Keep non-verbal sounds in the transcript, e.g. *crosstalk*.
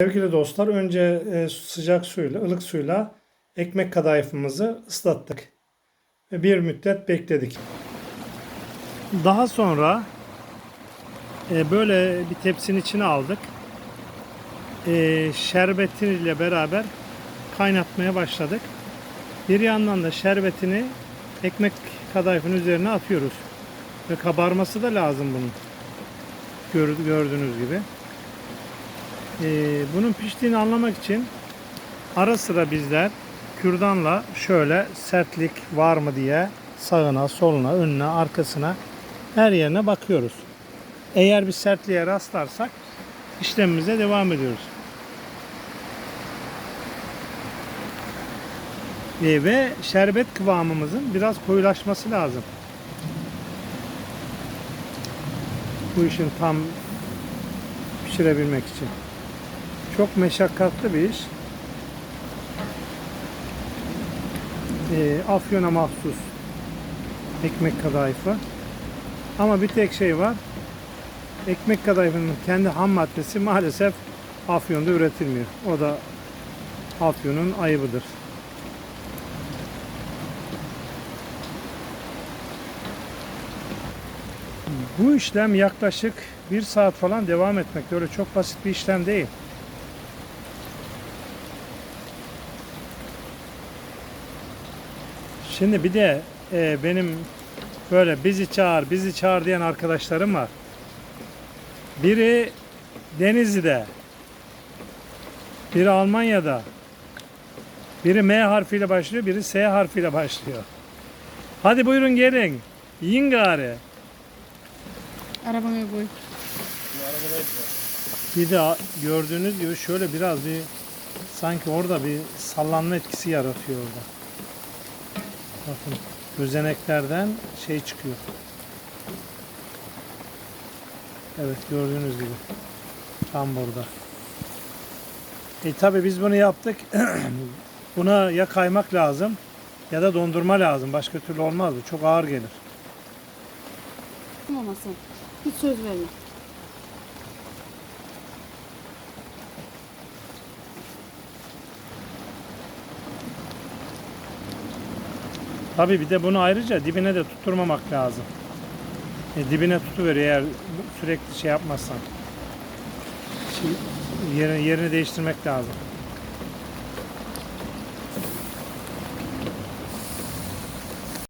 Sevgili dostlar, önce e, sıcak suyla, ılık suyla ekmek kadayıfımızı ıslattık. Ve bir müddet bekledik. Daha sonra e, böyle bir tepsinin içine aldık. E, şerbetiyle beraber kaynatmaya başladık. Bir yandan da şerbetini ekmek kadayıfın üzerine atıyoruz. Ve kabarması da lazım bunun. Gör- Gördüğünüz gibi. Ee, bunun piştiğini anlamak için ara sıra bizler kürdanla şöyle sertlik var mı diye sağına, soluna, önüne, arkasına her yerine bakıyoruz. Eğer bir sertliğe rastlarsak işlemimize devam ediyoruz. Ee, ve şerbet kıvamımızın biraz koyulaşması lazım. Bu işin tam pişirebilmek için. Çok meşakkatli bir iş. Ee, Afyon'a mahsus ekmek kadayıfı. Ama bir tek şey var. Ekmek kadayıfının kendi ham maddesi maalesef Afyon'da üretilmiyor. O da Afyon'un ayıbıdır. Bu işlem yaklaşık bir saat falan devam etmekte. Öyle çok basit bir işlem değil. Şimdi bir de e, benim böyle bizi çağır, bizi çağır diyen arkadaşlarım var. Biri Denizli'de, biri Almanya'da, biri M harfiyle başlıyor, biri S harfiyle başlıyor. Hadi buyurun gelin. Yiyin gari. Arabaya koy. Bir de gördüğünüz gibi şöyle biraz bir sanki orada bir sallanma etkisi yaratıyor orada. Bakın gözeneklerden şey çıkıyor. Evet gördüğünüz gibi. Tam burada. E tabi biz bunu yaptık. *clears throat* Buna ya kaymak lazım ya da dondurma lazım. Başka türlü olmaz bu. Çok ağır gelir. Olmasın. Hiç söz verme. Tabii bir de bunu ayrıca dibine de tutturmamak lazım. E, dibine tutuveriyor eğer sürekli şey yapmazsan. Şey, yerini, yerini değiştirmek lazım.